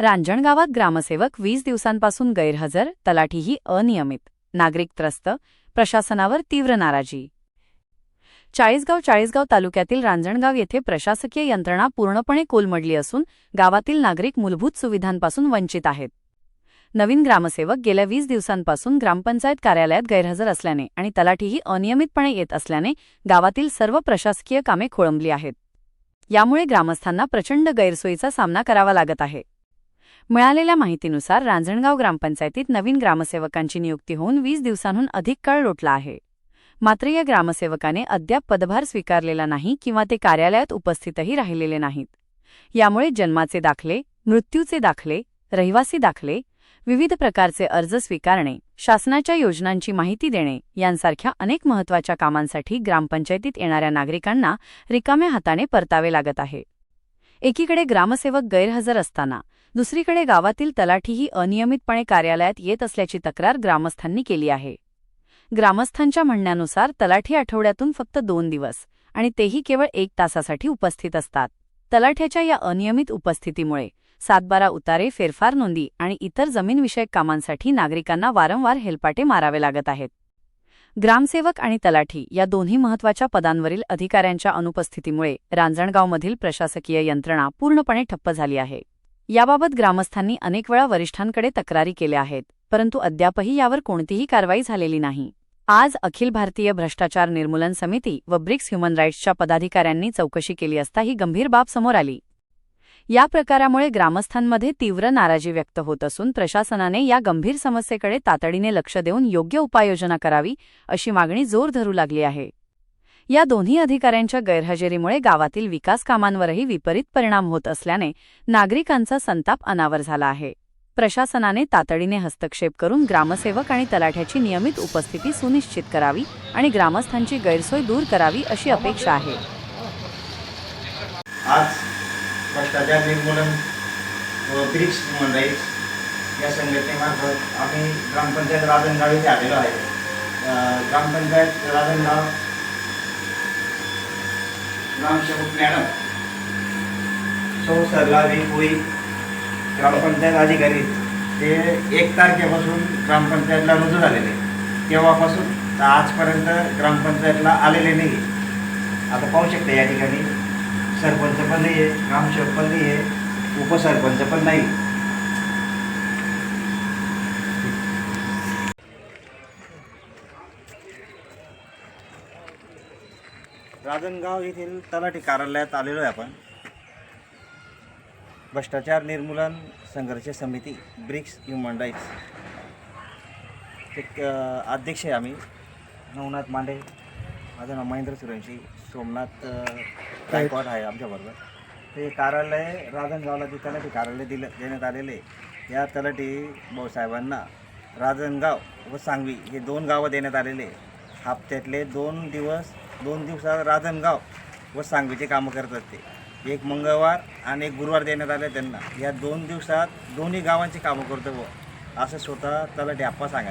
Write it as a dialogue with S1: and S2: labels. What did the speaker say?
S1: रांजणगावात ग्रामसेवक वीस दिवसांपासून गैरहजर तलाठीही अनियमित. नागरिक त्रस्त प्रशासनावर तीव्र नाराजी. चाळीसगाव चाळीसगाव तालुक्यातील रांजणगाव येथे प्रशासकीय यंत्रणा पूर्णपणे कोलमडली असून गावातील नागरिक मूलभूत सुविधांपासून वंचित आहेत. नवीन ग्रामसेवक गेल्या वीस दिवसांपासून ग्रामपंचायत कार्यालयात गैरहजर असल्याने आणि तलाठीही अनियमितपणे येत असल्याने गावातील सर्व प्रशासकीय कामे खोळंबली आहेत. यामुळे ग्रामस्थांना प्रचंड गैरसोयीचा सामना करावा लागत आहे. मिळालेल्या माहितीनुसार रांजणगाव ग्रामपंचायतीत नवीन ग्रामसेवकांची नियुक्ती होऊन वीस दिवसांहून अधिक काळ लोटला आहे. मात्र या ग्रामसेवकाने अद्याप पदभार स्वीकारलेला नाही किंवा ते कार्यालयात उपस्थितही राहिलेले नाहीत. यामुळे जन्माचे दाखले मृत्यूचे दाखले रहिवासी दाखले विविध प्रकारचे अर्ज स्वीकारणे शासनाच्या योजनांची माहिती देणे यांसारख्या अनेक महत्त्वाच्या कामांसाठी ग्रामपंचायतीत येणाऱ्या नागरिकांना रिकाम्या हाताने परतावे लागत आहे. एकीकडे ग्रामसेवक गैरहजर असताना दुसरीकडे गावातील तलाठीही अनियमितपणे कार्यालयात येत असल्याची तक्रार ग्रामस्थांनी केली आहे. ग्रामस्थांच्या म्हणण्यानुसार तलाठी आठवड्यातून फक्त दोन दिवस आणि तेही केवळ एक तासासाठी उपस्थित असतात. तलाठ्याच्या या अनियमित उपस्थितीमुळे सातबारा उतारे फेरफार नोंदी आणि इतर जमीनविषयक कामांसाठी नागरिकांना वारंवार हेलपाटे मारावे लागत आहेत. ग्रामसेवक आणि तलाठी या दोन्ही महत्त्वाच्या पदांवरील अधिकाऱ्यांच्या अनुपस्थितीमुळे रांजणगावमधील प्रशासकीय यंत्रणा पूर्णपणे ठप्प झाली आहे. याबाबत ग्रामस्थांनी अनेक वेळा वरिष्ठांकडे तक्रारी केल्या आहेत परंतु अद्यापही यावर कोणतीही कारवाई झालेली नाही. आज अखिल भारतीय भ्रष्टाचार निर्मूलन समिती व ब्रिक्स ह्युमन राईट्सच्या पदाधिकाऱ्यांनी चौकशी केली असता ही गंभीर बाब समोर आली. या प्रकारामुळे ग्रामस्थांमध्ये तीव्र नाराजी व्यक्त होत असून प्रशासनाने या गंभीर समस्येकडे तातडीने लक्ष देऊन योग्य उपाययोजना करावी अशी मागणी जोर धरू लागली आहे. या दोन्ही अधिकाऱ्यांच्या गैरहजेरीमुळे गावातील विकास कामांवरही विपरीत परिणाम होत असल्याने नागरिकांचा संताप अनावर झाला आहे. प्रशासनाने तातडीने हस्तक्षेप करून ग्रामसेवक आणि तलाठ्याची नियमित उपस्थिती सुनिश्चित करावी आणि ग्रामस्थांची गैरसोय दूर करावी अशी अपेक्षा आहे.
S2: आज भ्रष्टाचार निर्मूलन व ब्रिक्स ह्युमन राईट्स या संघटनेमार्फत आम्ही ग्रामपंचायत राजनगाव येथे आलेलो आहे. ग्रामपंचायत राजनगाव ग्रामसेवक मॅडम सौ सरलावी भोई ग्रामपंचायत अधिकारी ते एक तारखेपासून ग्रामपंचायतला रुजू झालेले तेव्हापासून आजपर्यंत ग्रामपंचायतला आलेले नाही आता पाहू शकता या ठिकाणी सरपंच पण नाही आहे ग्रामसेवक पण नाही आहे उपसरपंच पण नाही. राजनगाव येथील तलाठी कार्यालयात आलेलो आहे आपण. भ्रष्टाचार निर्मूलन संघर्ष समिती ब्रिक्स ह्युमन राईट्स. अध्यक्ष आहे आम्ही नवनाथ मांडे माझं नाव महेंद्र सुरंशी. सोमनाथ गायकवाड आहे आमच्याबरोबर. ते कार्यालय राजनगावला जे तलाठी कार्यालय दिलं देण्यात आलेले या तलाठी भाऊसाहेबांना राजनगाव व सांगवी हे दोन गावं देण्यात आलेले. हप्त्यातले दोन दिवस दोन दिवसात राजनगाव व सांगवीचे कामं करतात ते. एक मंगळवार आणि एक गुरुवार देण्यात आले त्यांना. या दोन दिवसात दोन्ही गावांची कामं करतो व असं स्वतः तलाठी आप्पा सांगा